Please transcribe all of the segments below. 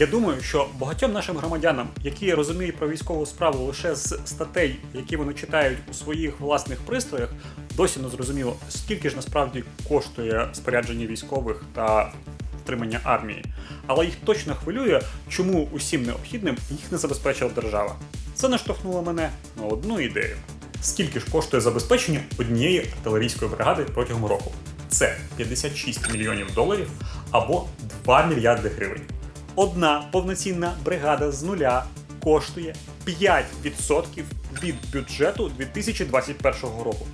Я думаю, що багатьом нашим громадянам, які розуміють про військову справу лише з статей, які вони читають у своїх власних пристроях, досі не зрозуміло, скільки ж насправді коштує спорядження військових та втримання армії. Але їх точно хвилює, чому усім необхідним їх не забезпечила держава. Це наштовхнуло мене на одну ідею. Скільки ж коштує забезпечення однієї артилерійської бригади протягом року? Це 56 мільйонів доларів або 2 мільярди гривень. Одна повноцінна бригада з нуля коштує 5% від бюджету 2021 року.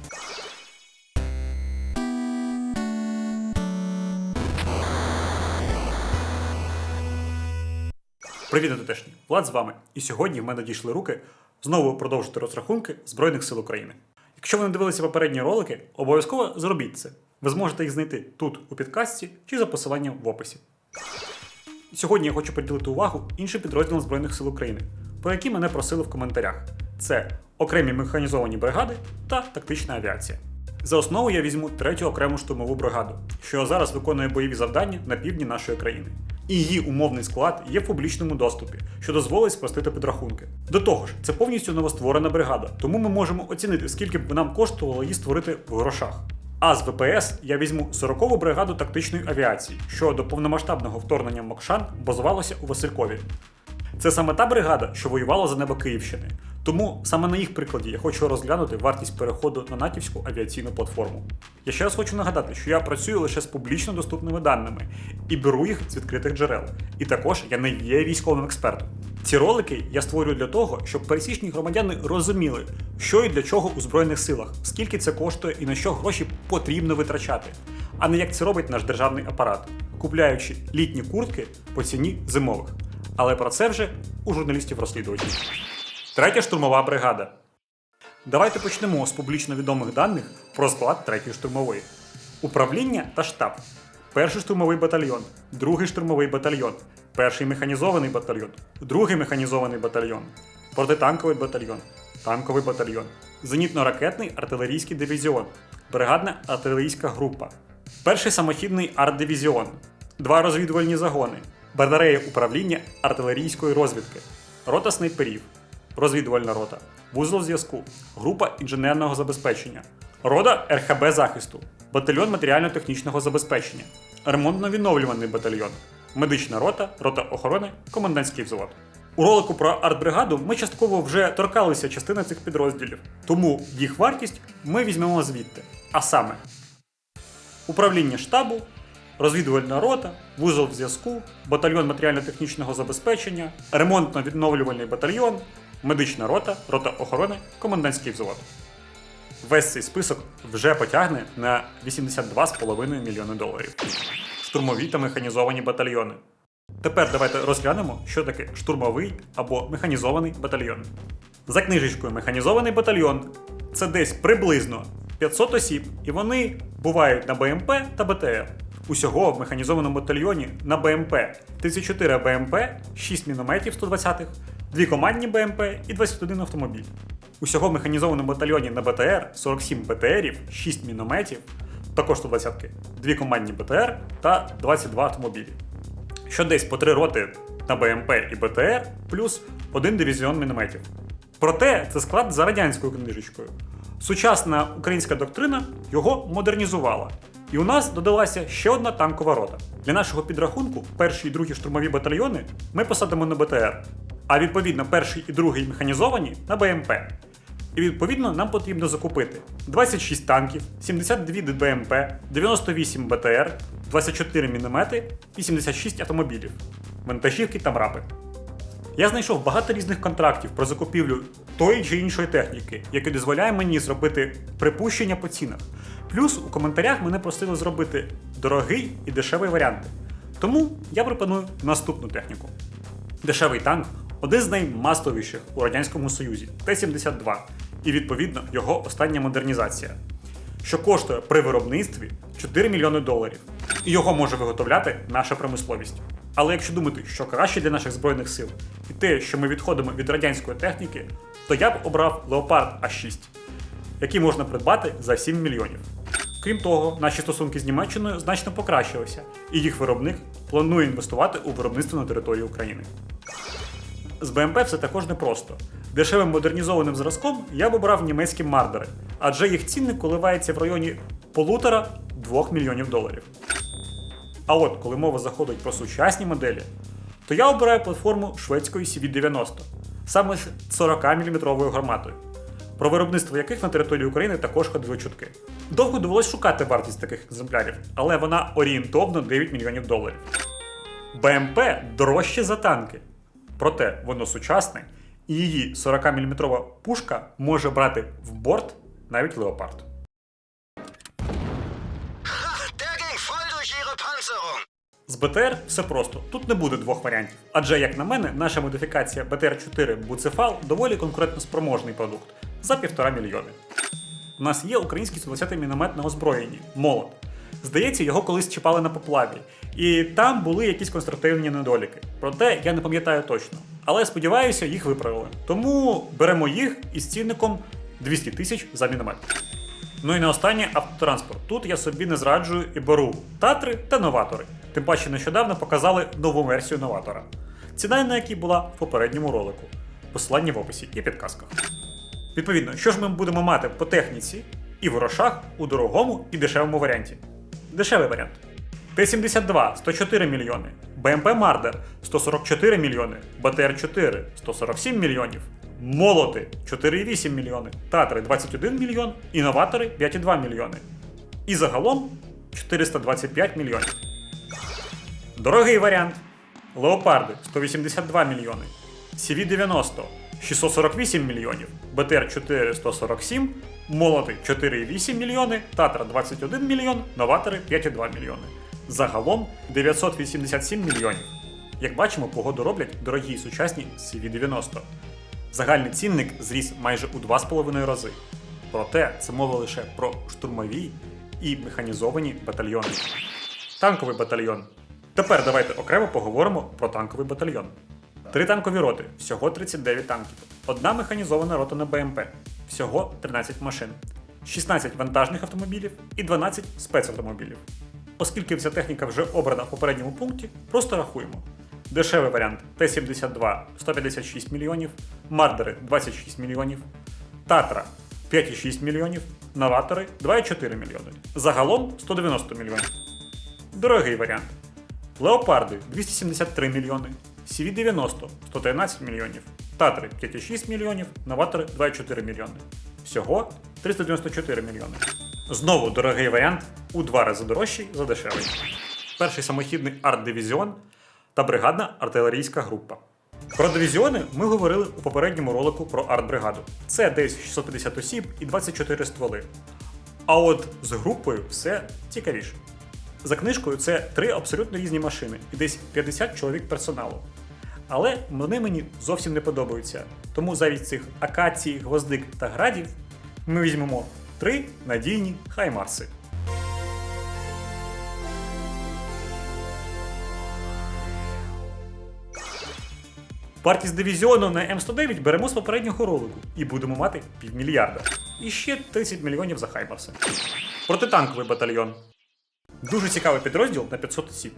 Привіт, тутешні! Влад з вами. І сьогодні в мене дійшли руки знову продовжити розрахунки Збройних сил України. Якщо ви не дивилися попередні ролики, обов'язково зробіть це. Ви зможете їх знайти тут у підкасті чи за посиланням в описі. Сьогодні я хочу приділити увагу іншим підрозділам Збройних сил України, про які мене просили в коментарях. Це окремі механізовані бригади та тактична авіація. За основу я візьму третю окрему штурмову бригаду, що зараз виконує бойові завдання на півдні нашої країни. І її умовний склад є в публічному доступі, що дозволить спростити підрахунки. До того ж, це повністю новостворена бригада, тому ми можемо оцінити, скільки б нам коштувало її створити в грошах. А з ВПС я візьму 40-ву бригаду тактичної авіації, що до повномасштабного вторгнення Мокшан базувалося у Василькові. Це саме та бригада, що воювала за небо Київщини. Тому саме на їх прикладі я хочу розглянути вартість переходу на натівську авіаційну платформу. Я ще раз хочу нагадати, що я працюю лише з публічно доступними даними і беру їх з відкритих джерел. І також я не є військовим експертом. Ці ролики я створюю для того, щоб пересічні громадяни розуміли, що і для чого у Збройних силах, скільки це коштує і на що гроші потрібно витрачати, а не як це робить наш державний апарат, купляючи літні куртки по ціні зимових. Але про це вже у журналістів-розслідувачів. Третя штурмова бригада. Давайте почнемо з публічно відомих даних про склад третьої штурмової. Управління та штаб. Перший штурмовий батальйон, другий штурмовий батальйон, перший механізований батальйон, другий механізований батальйон, протитанковий батальйон, танковий батальйон, зенітно-ракетний артилерійський дивізіон, бригадна артилерійська група, перший самохідний арт-дивізіон, два розвідувальні загони, батарея управління артилерійської розвідки, рота снайперів, розвідувальна рота, вузол зв'язку, група інженерного забезпечення, рода РХБ захисту, батальйон матеріально-технічного забезпечення, ремонтно-відновлюваний батальйон, медична рота, рота охорони, комендантський взвод. У ролику про артбригаду ми частково вже торкалися частини цих підрозділів, тому їх вартість ми візьмемо звідти. А саме управління штабу, розвідувальна рота, вузол зв'язку, батальйон матеріально-технічного забезпечення, ремонтно-відновлювальний батальйон, медична рота, рота охорони, комендантський взвод. Весь цей список вже потягне на 82,5 мільйони доларів. Штурмові та механізовані батальйони. Тепер давайте розглянемо, що таке штурмовий або механізований батальйон. За книжечкою механізований батальйон це десь приблизно 500 осіб, і вони бувають на БМП та БТР. Усього в механізованому батальйоні на БМП 34 БМП, 6 мінометів 120-х, 2 командні БМП і 21 автомобіль. Усього в механізованому батальйоні на БТР 47 БТРів, 6 мінометів, також 120-ки, 2 командні БТР та 22 автомобілі. Що десь по 3 роти на БМП і БТР, плюс один дивізіон мінометів. Проте це склад за радянською книжечкою. Сучасна українська доктрина його модернізувала. І у нас додалася ще одна танкова рота. Для нашого підрахунку перші і другі штурмові батальйони ми посадимо на БТР, а відповідно перший і другий механізовані на БМП. І відповідно нам потрібно закупити 26 танків, 72 БМП, 98 БТР, 24 міномети і 76 автомобілів, вантажівки та мрапи. Я знайшов багато різних контрактів про закупівлю тої чи іншої техніки, які дозволяє мені зробити припущення по цінах. Плюс у коментарях мене просили зробити дорогий і дешевий варіанти. Тому я пропоную наступну техніку. Дешевий танк один з наймасовіших у Радянському Союзі Т-72, і відповідно його остання модернізація, що коштує при виробництві 4 мільйони доларів. І його може виготовляти наша промисловість. Але якщо думати, що краще для наших збройних сил, і те, що ми відходимо від радянської техніки, то я б обрав Леопард А6, який можна придбати за 7 мільйонів. Крім того, наші стосунки з Німеччиною значно покращилися, і їх виробник планує інвестувати у виробництво на території України. З БМП все також непросто. Дешевим модернізованим зразком я б обрав німецькі мардери, адже їх цінник коливається в районі полутора-двох мільйонів доларів. А от коли мова заходить про сучасні моделі, то я обираю платформу шведської CV90 саме з 40-мм гарматою, про виробництво яких на території України також ходили чутки. Довго довелось шукати вартість таких екземплярів, але вона орієнтовно 9 мільйонів доларів. БМП дорожче за танки. Проте воно сучасне, і її 40-мм пушка може брати в борт навіть леопард. З БТР все просто, тут не буде двох варіантів. Адже, як на мене, наша модифікація БТР-4 Буцефал доволі конкурентноспроможний продукт за півтора мільйони. У нас є український 120 міномет на озброєнні молот. Здається, його колись чіпали на поплаві, і там були якісь конструктивні недоліки. Проте я не пам'ятаю точно. Але сподіваюся, їх виправили. Тому беремо їх із цінником 200 тисяч за міномет. Ну і на останнє автотранспорт. Тут я собі не зраджую і беру татри та новатори. Тим паче нещодавно показали нову версію новатора. Ціна на якій була в попередньому ролику. Посилання в описі і підказках. Відповідно, що ж ми будемо мати по техніці і в грошах у дорогому і дешевому варіанті. Дешевий варіант. Т-72 104 мільйони, БМП Мардер 144 мільйони, БТР-4 147 мільйонів, Молоти 4,8 мільйони, Татри 21 мільйон, інноватори 5,2 мільйони. І загалом 425 мільйонів. Дорогий варіант. Леопарди 182 мільйони, CV90 648 мільйонів, БТР-4 147, Молоти 4,8 мільйони, Татра 21 мільйон, Новатори 5,2 мільйони. Загалом 987 мільйонів. Як бачимо, погоду роблять дорогі і сучасні CV90. Загальний цінник зріс майже у 2,5 рази. Проте це мова лише про штурмові і механізовані батальйони. Танковий батальйон. Тепер давайте окремо поговоримо про танковий батальйон. Три танкові роти, всього 39 танків, одна механізована рота на БМП, всього 13 машин, 16 вантажних автомобілів і 12 спецавтомобілів. Оскільки вся техніка вже обрана в попередньому пункті, просто рахуємо. Дешевий варіант Т-72 156 мільйонів, Мардери 26 мільйонів, Татра 5,6 мільйонів, Новатори 2,4 мільйони. Загалом 190 мільйонів. Дорогий варіант. Леопарди 273 мільйони, CV90 113 мільйонів, Татри 5,6 мільйонів, Новатори 2,4 мільйони. Всього 394 мільйони. Знову дорогий варіант у два рази дорожчий за дешевий. Перший самохідний арт-дивізіон та бригадна артилерійська група. Про дивізіони ми говорили у попередньому ролику про артбригаду. Це десь 650 осіб і 24 стволи. А от з групою все цікавіше. За книжкою це три абсолютно різні машини і десь 50 чоловік персоналу. Але вони мені зовсім не подобаються. Тому замість цих акацій, гвоздик та градів ми візьмемо три надійні хаймарси. Вартість дивізіону на М109 беремо з попереднього ролику і будемо мати півмільярда. І ще 30 мільйонів за Хаймарси. Протитанковий батальйон. Дуже цікавий підрозділ на 500 осіб,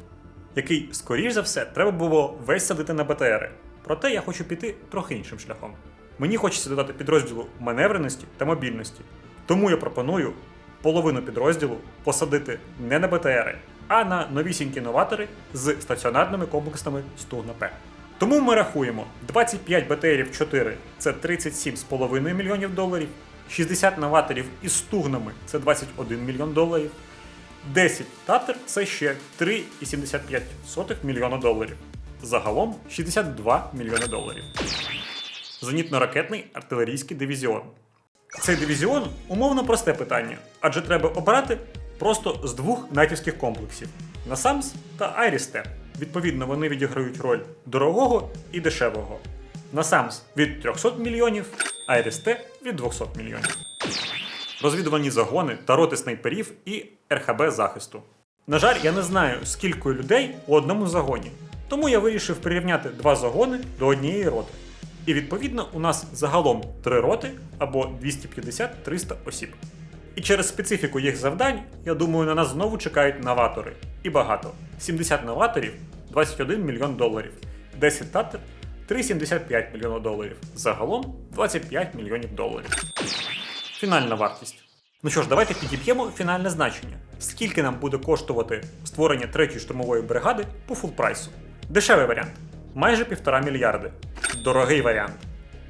який, скоріш за все, треба було весь садити на БТРи. Проте я хочу піти трохи іншим шляхом. Мені хочеться додати підрозділу маневреності та мобільності. Тому я пропоную половину підрозділу посадити не на БТРи, а на новісінькі новатори з стаціонарними комплексами Стугна П. Тому ми рахуємо 25 БТРів 4 це 37,5 мільйонів доларів, 60 новаторів із стугнами це 21 мільйон доларів, 10 татер це ще 3,75 мільйона доларів. Загалом 62 мільйони доларів. Зенітно-ракетний артилерійський дивізіон. Цей дивізіон умовно просте питання, адже треба обрати просто з двох натівських комплексів NASAMS та IRIS-T. Відповідно, вони відіграють роль дорогого і дешевого. NASAMS від 300 мільйонів, IRIS-T від 200 мільйонів. Розвідувальні загони та роти снайперів і РХБ захисту. На жаль, я не знаю, скільки людей у одному загоні, тому я вирішив прирівняти два загони до однієї роти. І відповідно у нас загалом три роти або 250-300 осіб. І через специфіку їх завдань, я думаю, на нас знову чекають новатори. І багато. 70 новаторів 21 мільйон доларів. 10 татер 3,75 мільйона доларів. Загалом 25 мільйонів доларів. Фінальна вартість. Ну що ж, давайте підіб'ємо фінальне значення. Скільки нам буде коштувати створення третьої штурмової бригади по фул прайсу? Дешевий варіант майже півтора мільярди. Дорогий варіант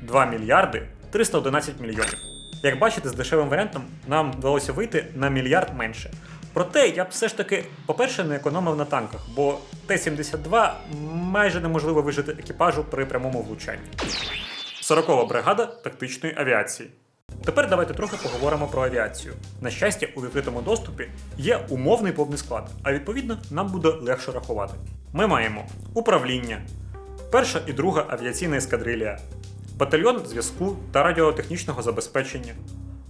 2 мільярди 311 мільйонів. Як бачите, з дешевим варіантом нам вдалося вийти на мільярд менше. Проте я б все ж таки, по-перше, не економив на танках, бо Т-72 майже неможливо вижити екіпажу при прямому влучанні. 40-ва бригада тактичної авіації. Тепер давайте трохи поговоримо про авіацію. На щастя, у відкритому доступі є умовний повний склад, а відповідно нам буде легше рахувати. Ми маємо управління, перша і друга авіаційна ескадрилія, батальйон зв'язку та радіотехнічного забезпечення,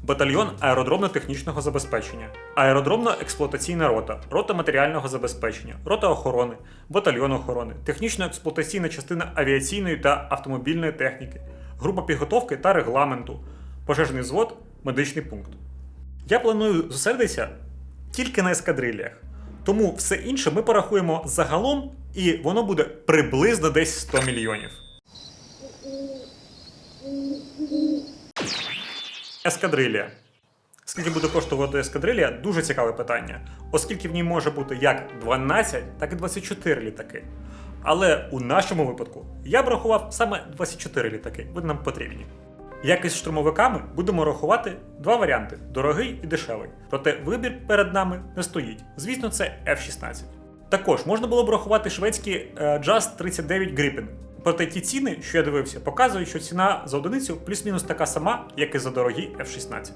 батальйон аеродромно-технічного забезпечення, аеродромно-експлуатаційна рота, рота матеріального забезпечення, рота охорони, батальйон охорони, технічно-експлуатаційна частина авіаційної та автомобільної техніки, група підготовки та регламенту, пожежний звод, медичний пункт. Я планую зосередитися тільки на ескадрильях. Тому все інше ми порахуємо загалом, і воно буде приблизно десь 100 мільйонів. Ескадрилія. Скільки буде коштувати ескадрилія? Дуже цікаве питання, оскільки в ній може бути як 12, так і 24 літаки. Але у нашому випадку я б рахував саме 24 літаки, вони нам потрібні. Як із штурмовиками будемо рахувати два варіанти: дорогий і дешевий. Проте вибір перед нами не стоїть. Звісно, це F-16. Також можна було б рахувати шведські е, Just 39 Gripen. Проте ті ціни, що я дивився, показують, що ціна за одиницю плюс-мінус така сама, як і за дорогі F-16.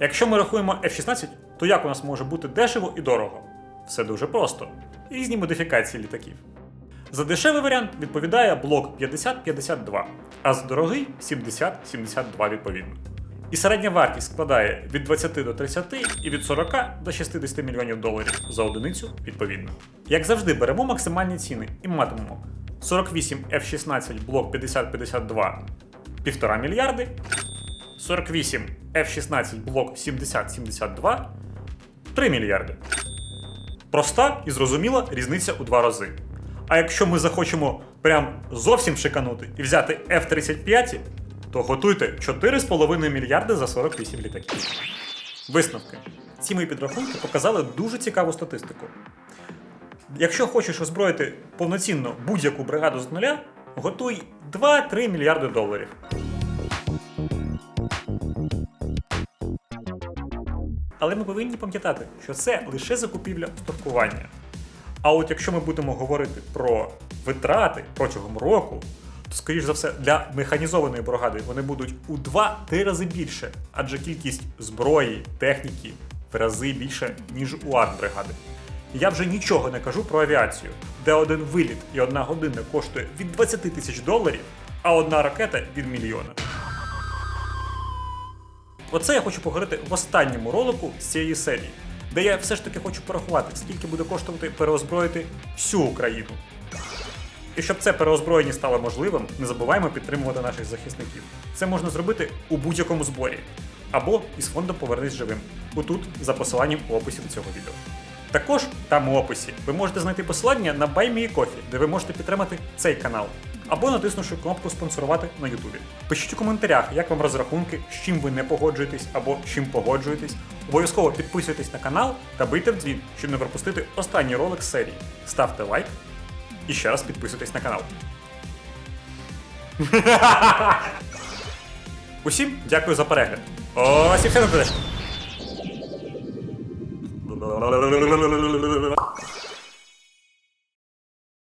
Якщо ми рахуємо F-16, то як у нас може бути дешево і дорого? Все дуже просто. Різні модифікації літаків. За дешевий варіант відповідає блок 50-52, а за дорогий 70-72 відповідно. І середня вартість складає від 20 до 30 і від 40 до 60 мільйонів доларів за одиницю відповідно. Як завжди, беремо максимальні ціни і матимемо 48 F-16 блок 50-52 1,5 мільярди, 48 F-16 блок 70-72 3 мільярди. Проста і зрозуміла різниця у два рази. А якщо ми захочемо прям зовсім шиканути і взяти F-35, то готуйте 4,5 мільярди за 48 літаків. Висновки. Ці мої підрахунки показали дуже цікаву статистику. Якщо хочеш озброїти повноцінно будь-яку бригаду з нуля, готуй 2-3 мільярди доларів. Але ми повинні пам'ятати, що це лише закупівля устаткування. А от якщо ми будемо говорити про витрати протягом року, то, скоріш за все, для механізованої бригади вони будуть у 2-3 рази більше, адже кількість зброї, техніки в рази більше, ніж у артбригади. Я вже нічого не кажу про авіацію, де один виліт і одна година коштує від 20 тисяч доларів, а одна ракета від мільйона. Оце я хочу поговорити в останньому ролику з цієї серії, де я все ж таки хочу порахувати, скільки буде коштувати переозброїти всю Україну. І щоб це переозброєння стало можливим, не забуваємо підтримувати наших захисників. Це можна зробити у будь-якому зборі або із фондом Повернись живим. Отут за посиланням у описі до цього відео. Також там у описі ви можете знайти посилання на Buy Me де ви можете підтримати цей канал, або натиснувши кнопку спонсорувати на Ютубі. Пишіть у коментарях, як вам розрахунки, з чим ви не погоджуєтесь або чим погоджуєтесь. Обов'язково підписуйтесь на канал та бийте в дзвін, щоб не пропустити останній ролик з серії. Ставте лайк і ще раз підписуйтесь на канал. Усім дякую за перегляд. Ось і все на